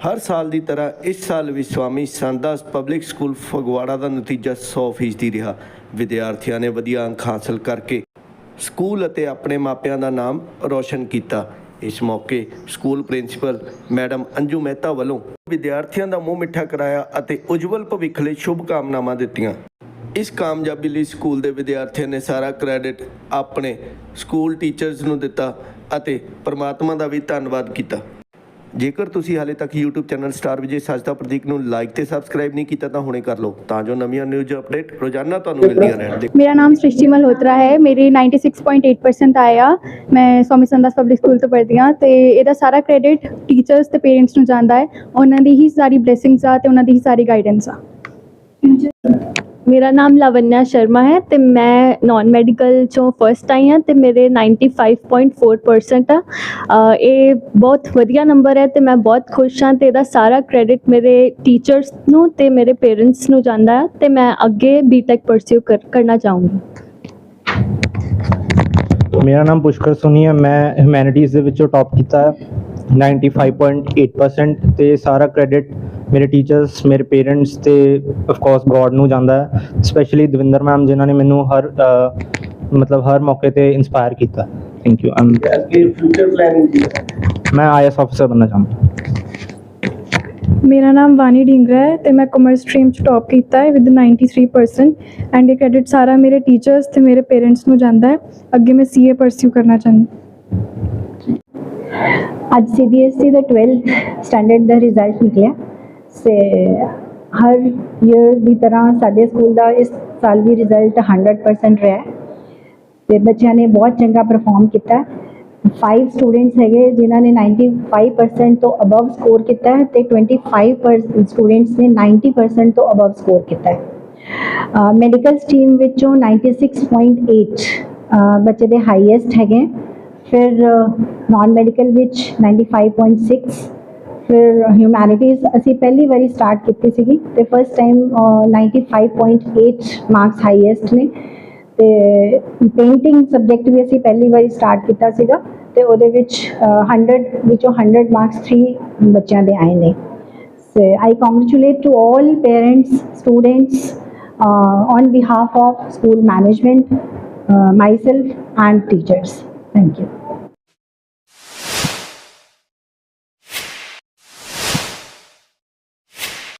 ਹਰ ਸਾਲ ਦੀ ਤਰ੍ਹਾਂ ਇਸ ਸਾਲ ਵੀ ਸਵਾਮੀ ਸੰਦਾਸ ਪਬਲਿਕ ਸਕੂਲ ਫਗਵਾੜਾ ਦਾ ਨਤੀਜਾ 100% ਰਿਹਾ। ਵਿਦਿਆਰਥੀਆਂ ਨੇ ਵਧੀਆ ਅੰਕ ਹਾਸਲ ਕਰਕੇ ਸਕੂਲ ਅਤੇ ਆਪਣੇ ਮਾਪਿਆਂ ਦਾ ਨਾਮ ਰੌਸ਼ਨ ਕੀਤਾ। ਇਸ ਮੌਕੇ school principal madam Anju Mehta ਵੱਲੋਂ ਵਿਦਿਆਰਥੀਆਂ ਦਾ ਮੂੰਹ ਮਿੱਠਾ ਕਰਾਇਆ ਅਤੇ ਉਜਵਲ ਭਵਿੱਖ ਲਈ ਸ਼ੁਭ ਕਾਮਨਾਵਾਂ ਦਿੱਤੀਆਂ। ਇਸ ਕਾਮਯਾਬੀ ਲਈ ਸਕੂਲ ਦੇ ਵਿਦਿਆਰਥੀਆਂ ਨੇ ਸਾਰਾ ਕ੍ਰੈਡਿਟ ਆਪਣੇ ਸਕੂਲ ਟੀਚਰਸ ਨੂੰ ਦਿੱਤਾ ਅਤੇ ਪਰਮਾਤਮਾ ਦਾ ਵੀ ਧੰਨਵਾਦ ਕੀਤਾ। ਜੇਕਰ ਤੁਸੀਂ ਹਾਲੇ ਤੱਕ YouTube channel star Vijay Sajda Prateek ਨੂੰ ਲਾਈਕ ਤੇ ਸਬਸਕ੍ਰਾਈਬ ਨਹੀਂ ਕੀਤਾ ਤਾਂ ਹੁਣੇ ਕਰ ਲਓ। ਤਾਂ ਜੋ ਨਵੀਆਂ ਨਿਊਜ਼ ਅਪਡੇਟ ਰੋਜ਼ਾਨਾ ਤੁਹਾਨੂੰ ਮਿਲਦੀਆਂ ਰਹਿਣ। ਮੇਰਾ ਨਾਮ ਸ੍ਰਿਸ਼ਟੀ ਮਲਹੋਤਰਾ ਹੈ। ਮੇਰੇ 96.8% ਆਇਆ ਮੈਂ ਸਵਾਮੀ ਸੰਦਾਸ ਪਬਲਿਕ ਸਕੂਲ ਤੋਂ ਪੜ੍ਹਦੀ ਹਾਂ ਤੇ ਇਹਦਾ ਸਾਰਾ ਕ੍ਰੈਡਿਟ ਟੀਚਰਸ ਤੇ ਪੇਰੈਂਟਸ ਨੂੰ ਜਾਂਦਾ ਹੈ। ਉਹਨਾਂ ਦੀ ਹੀ ਸਾਰੀ ਬਲੇਸਿੰਗਸ ਆ ਤੇ ਉਹਨਾਂ ਦੀ ਹੀ ਸਾਰੀ ਗਾਈਡੈਂਸ ਆ। ਮੇਰਾ ਨਾਮ ਲਾਵਨਿਆ ਸ਼ਰਮਾ ਹੈ ਤੇ ਮੈਂ ਨਾਨ ਮੈਡੀਕਲ ਚੋਂ ਫਰਸਟ ਆਈ ਹਾਂ ਤੇ ਮੇਰੇ 95.4% ਆ। ਇਹ ਬਹੁਤ ਵਧੀਆ ਨੰਬਰ ਹੈ ਤੇ ਮੈਂ ਬਹੁਤ ਖੁਸ਼ ਹਾਂ ਤੇ ਇਹਦਾ ਸਾਰਾ ਕ੍ਰੈਡਿਟ ਮੇਰੇ ਟੀਚਰਸ ਨੂੰ ਤੇ ਮੇਰੇ ਪੇਰੈਂਟਸ ਨੂੰ ਜਾਂਦਾ ਹੈ ਤੇ ਮੈਂ ਅੱਗੇ ਬੀਟੈਕ ਪਰਸਿਊ ਕਰਨਾ ਚਾਹੂੰਗੀ। ਮੇਰਾ ਨਾਮ ਪੁਸ਼ਕਰ ਸੋਨੀ ਹੈ, ਮੈਂ ਹਿਊਮੈਨਿਟੀਜ਼ ਦੇ ਵਿੱਚੋਂ ਟੌਪ ਕੀਤਾ 95.8% ਤੇ ਸਾਰਾ ਕ੍ਰੈਡਿਟ ਮੇਰੇ ਟੀਚਰਸ ਮੇਰੇ ਪੇਰੈਂਟਸ ਤੇ ਆਫ ਕੋਰਸ ਗੋਡ ਨੂੰ ਜਾਂਦਾ ਹੈ ਸਪੈਸ਼ਲੀ ਦਵਿੰਦਰ ਮੈਮ ਜਿਨ੍ਹਾਂ ਨੇ ਮੈਨੂੰ ਹਰ ਮਤਲਬ ਹਰ ਮੌਕੇ ਤੇ ਇਨਸਪਾਇਰ ਕੀਤਾ। Thank you M future planning ਕੀ ਹੈ। ਮੈਂ ਆਈਐਸ ਅਫਸਰ ਬਣਨਾ ਚਾਹੁੰਦਾ। ਮੇਰਾ ਨਾਮ ਵਾਨੀ ਢਿੰਗਰਾ ਹੈ ਤੇ ਮੈਂ ਕਾਮਰਸ ਸਟਰੀਮ ਚ ਟੌਪ ਕੀਤਾ ਹੈ ਵਿਦ 93% ਐਂਡ ਇਹ ਕ੍ਰੈਡਿਟ ਸਾਰਾ ਮੇਰੇ ਟੀਚਰਸ ਤੇ ਮੇਰੇ ਪੇਰੈਂਟਸ ਨੂੰ ਜਾਂਦਾ ਹੈ। ਅੱਗੇ ਮੈਂ ਸੀਏ ਪਰਸਿਊ ਕਰਨਾ ਚਾਹੁੰਦੀ। ਅੱਜ ਸੀਬੀਐਸਈ ਦਾ 12th ਸਟੈਂਡਰਡ ਦਾ ਰਿਜ਼ਲਟ ਨਿਕਲਿਆ। ਸੇ ਹਰ ਈਅਰ ਦੀ ਤਰ੍ਹਾਂ ਸਾਡੇ ਸਕੂਲ ਦਾ ਇਸ ਸਾਲ ਵੀ ਰਿਜ਼ਲਟ 100% ਰਿਹਾ ਹੈ। ਤੇ ਬੱਚਿਆਂ ਨੇ ਬਹੁਤ ਚੰਗਾ ਪਰਫਾਰਮ ਕੀਤਾ। 5 ਸਟੂਡੈਂਟਸ ਹੈਗੇ ਜਿਨ੍ਹਾਂ ਨੇ 95% ਤੋਂ ਅਬਵ ਸਕੋਰ ਕੀਤਾ ਹੈ ਤੇ 25% ਸਟੂਡੈਂਟਸ ਨੇ 90% ਤੋਂ ਅਬਵ ਸਕੋਰ ਕੀਤਾ ਹੈ। ਮੈਡੀਕਲ ਸਟਰੀਮ ਵਿੱਚੋਂ 96.8 ਅਹ ਬੱਚੇ ਦੇ ਹਾਈਐਸਟ ਹੈਗੇ। ਫਿਰ ਨਾਨ ਮੈਡੀਕਲ ਵਿੱਚ 95.6 ਫਿਰ ਹਿਊਮੈਨਿਟੀਜ਼ ਅਸੀਂ ਪਹਿਲੀ ਵਾਰੀ ਸਟਾਰਟ ਕੀਤੀ ਸੀਗੀ ਤੇ ਫਸਟ ਟਾਈਮ 95.8 ਮਾਰਕਸ ਹਾਈਐਸਟ ਨੇ ਤੇ ਪੇਂਟਿੰਗ ਸਬਜੈਕਟ ਵੀ ਅਸੀਂ ਪਹਿਲੀ ਵਾਰੀ ਸਟਾਰਟ ਕੀਤਾ ਸੀਗਾ ਤੇ ਉਹਦੇ ਵਿੱਚ ਅਹ, 100 ਵਿੱਚੋਂ 100 ਮਾਰਕਸ 3 ਬੱਚਿਆਂ ਦੇ ਆਏ ਨੇ So I congratulate to all parents, students, uh, on behalf of school management, uh, myself and teachers. Thank you.